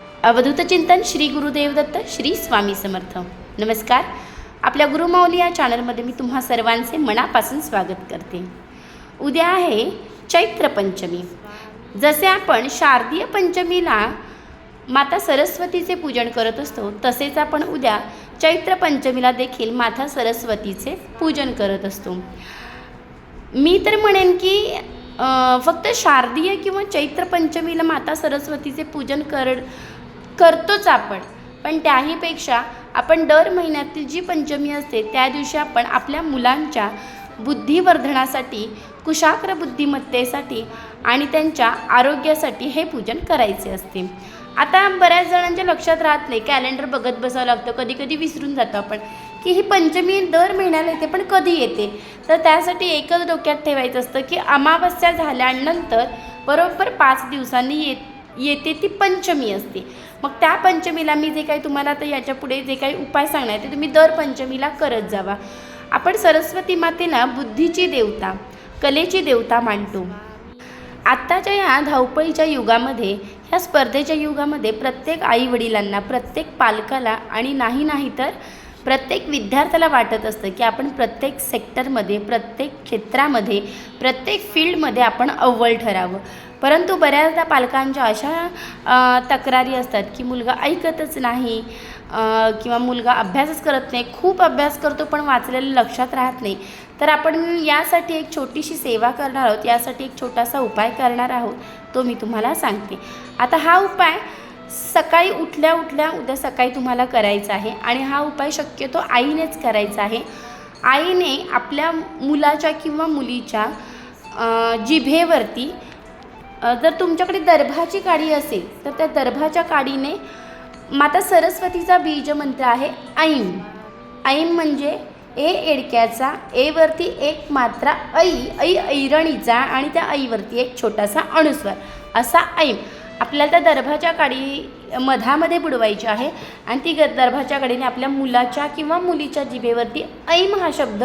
अवधूत चिंतन श्री गुरुदेव दत्त श्री स्वामी समर्थ. नमस्कार. आपल्या गुरुमाऊली या चॅनलमध्ये मी तुम्हा सर्वांचे मनापासून स्वागत करते. उद्या आहे चैत्र पंचमी. जसे आपण शारदीय पंचमीला माता सरस्वतीचे पूजन करत असतो तसेच आपण उद्या चैत्र पंचमीला देखील माता सरस्वतीचे पूजन करत असतो. मी तर म्हणेन की फक्त शारदीय किंवा चैत्र पंचमीला माता सरस्वतीचे पूजन कर करतोच आपण. पण त्याहीपेक्षा आपण दर महिन्यातील जी पंचमी असते त्या दिवशी आपण आपल्या मुलांच्या बुद्धिवर्धनासाठी कुशाग्र बुद्धिमत्तेसाठी आणि त्यांच्या आरोग्यासाठी हे पूजन करायचे असते. आता बऱ्याच जणांच्या लक्षात राहत नाही. कॅलेंडर बघत बसावं लागतं. कधी कधी विसरून जातो आपण. की ही पंचमी दर महिन्याला येते पण कधी येते? तर त्यासाठी एकच डोक्यात ठेवायचं असतं की अमावस्या झाल्यानंतर बरोबर पाच दिवसांनी येत येते ती पंचमी असते. मग त्या पंचमीला मी जे काही तुम्हाला आता याच्यापुढे जे काही उपाय सांगणार ते तुम्ही दर पंचमीला करत जावा. आपण सरस्वती मातेला बुद्धीची देवता कलेची देवता मानतो. आत्ताच्या या धावपळीच्या युगामध्ये ह्या स्पर्धेच्या युगामध्ये प्रत्येक आईवडिलांना प्रत्येक पालकाला आणि नाही नाही तर प्रत्येक विद्यार्थ्याला वाटत असतं की आपण प्रत्येक सेक्टरमध्ये प्रत्येक क्षेत्रामध्ये प्रत्येक फील्डमध्ये आपण अव्वल ठरावं. परंतु बऱ्याचदा पालकांच्या अशा तक्रारी असतात की मुलगा ऐकतच नाही किंवा मुलगा अभ्यासच करत नाही. खूप अभ्यास करतो पण वाचलेलं लक्षात राहत नाही. तर आपण यासाठी एक छोटीशी सेवा करणार आहोत यासाठी एक छोटासा उपाय करणार आहोत तो मी तुम्हाला सांगते. आता हा उपाय सकाळी उठल्या उठल्या उद्या सकाळी तुम्हाला करायचा आहे आणि हा उपाय शक्यतो आईनेच करायचा आहे. आईने आपल्या मुलाच्या किंवा मुलीच्या जिभेवरती जर तुमच्याकडे दर्भाची काडी असेल तर त्या दर्भाच्या काडीने माता सरस्वतीचा बीज मंत्र आहे ऐम ऐम म्हणजे ए एडक्याचा एवरती एक मात्रा ऐ ऐ ऐरणीचा आणि त्या ऐवरती एक छोटासा अणुस्वर. असा ऐम आपल्याला त्या दर्भाच्या काडी मधामध्ये बुडवायची आहे आणि ती ग दर्भाच्या काडीने आपल्या मुलाच्या किंवा मुलीच्या जिभेवरती ऐम हा शब्द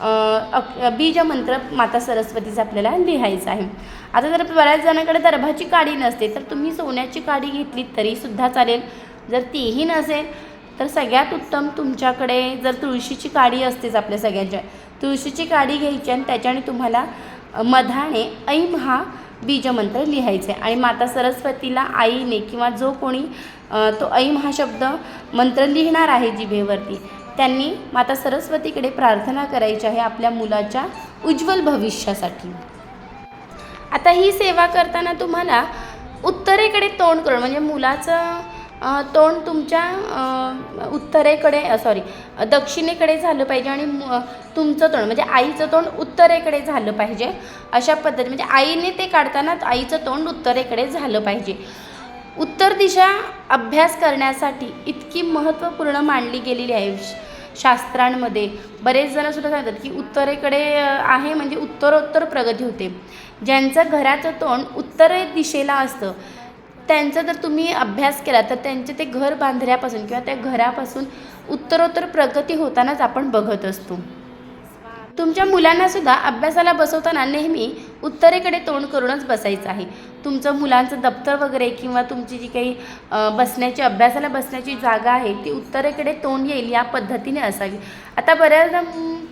बीज मंत्र बीजमंत्र माता सरस्वतीचा आपल्याला लिहायचा आहे. आता जर बऱ्याच जणांकडे दर्भाची काडी नसते तर तुम्ही सोन्याची काडी घेतली तरीसुद्धा चालेल. जर तीही नसेल तर सगळ्यात उत्तम तुमच्याकडे जर तुळशीची काडी असतेच आपल्या सगळ्यांच्या तुळशीची काडी घ्यायची आणि त्याच्याने तुम्हाला मधाने ऐम हा बीजमंत्र लिहायचा. आहे आणि माता सरस्वतीला आईने किंवा जो कोणी तो ऐम हा शब्द मंत्र लिहिणार आहे जिभेवरती त्यांनी माता सरस्वतीकडे प्रार्थना करायची आहे आपल्या मुलाच्या उज्ज्वल भविष्यासाठी. आता ही सेवा करताना तुम्हाला उत्तरेकडे तोंड करून म्हणजे मुलाचं तोंड तुमच्या उत्तरेकडे सॉरी दक्षिणेकडे झालं पाहिजे आणि तुमचं तोंड म्हणजे आईचं तोंड उत्तरेकडे झालं पाहिजे. अशा पद्धती म्हणजे आईने ते काढताना आईचं तोंड उत्तरेकडे झालं पाहिजे. उत्तर दिशा अभ्यास करण्यासाठी इतकी महत्त्वपूर्ण मांडली गेलेली आहे शास्त्रांमध्ये. बरेच जण सुद्धा सांगतात की उत्तरेकडे आहे म्हणजे उत्तरोत्तर प्रगती होते. ज्यांचं घराचं तोंड उत्तर दिशेला असतं त्यांचा जर तुम्ही अभ्यास केला तर त्यांचे ते घर बांधल्यापासून किंवा त्या घरापासून उत्तरोत्तर प्रगती होतानाच आपण बघत असतो. तुमच्या मुलांना सुद्धा अभ्यासाला बसवताना नेहमी उत्तरेकडे तोंड करूनच बसायचं आहे. तुमचं मुलांचं दप्तर वगैरे किंवा तुमची जी काही बसण्याची अभ्यासाला बसण्याची जागा आहे ती उत्तरेकडे तोंड येईल या पद्धतीने असावी. आता बऱ्याचदा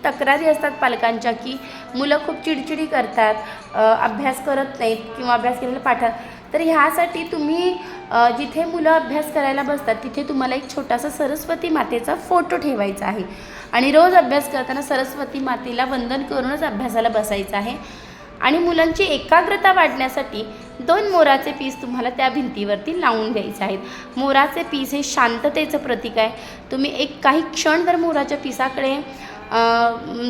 तक्रारी असतात पालकांच्या की मुलं खूप चिडचिडी करतात अभ्यास करत नाहीत किंवा अभ्यास केलेला पाठात तर ह्यासाठी तुम्ही जिथे मुलं अभ्यास करायला बसतात तिथे तुम्हाला एक छोटासा सरस्वती मातेचा फोटो ठेवायचा आहे. आणि रोज अभ्यास करताना सरस्वती मातेला वंदन करूनच अभ्यासाला बसायचं आहे. आणि मुलांची एकाग्रता वाढण्यासाठी दोन मोराचे पीस तुम्हाला त्या भिंतीवरती लावून द्यायचे आहेत. मोराचे पीस हे शांततेचं प्रतीक आहे. तुम्ही एक काही क्षण जर मोराच्या पिसाकडे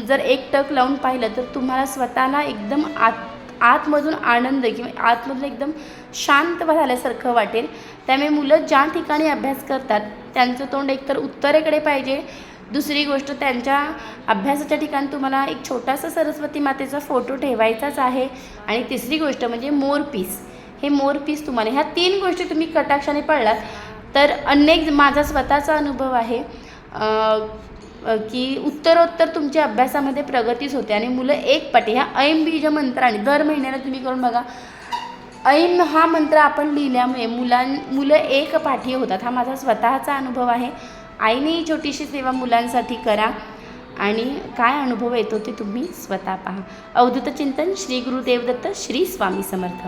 जर एक टक लावून पाहिलं तर तुम्हाला स्वतःला एकदम आत आतमधून आनंद किंवा आतमधून एकदम शांत झाल्यासारखं वाटेल. त्यामुळे मुलं ज्या ठिकाणी अभ्यास करतात त्यांचं तोंड एकतर उत्तरेकडे पाहिजे. दुसरी गोष्ट त्यांच्या अभ्यासाच्या ठिकाणी तुम्हाला एक छोटासा सरस्वती मातेचा फोटो ठेवायचाच आहे. आणि तिसरी गोष्ट म्हणजे मोरपीस हे मोरपीस तुम्हाला ह्या तीन गोष्टी तुम्ही कटाक्षाने पडलात तर अनेक माझा स्वतःचा अनुभव आहे. की उत्तरोत्तर तुमच्या अभ्यासामध्ये प्रगतीच होते. आणि मुलं एक पाठी ह्या ऐम बीज मंत्राने दर महिन्याला तुम्ही करून बघा. ऐम हा मंत्र आपण लिहिल्यामुळे मुलां मुलं एक पाठी होतात. हा माझा स्वतःचा अनुभव आहे. आईने ही छोटीशी सेवा मुलांसाठी करा आणि काय अनुभव येतो ते तुम्ही स्वतः पहा. अवधूत चिंतन श्री गुरुदेवदत्त श्री स्वामी समर्थ.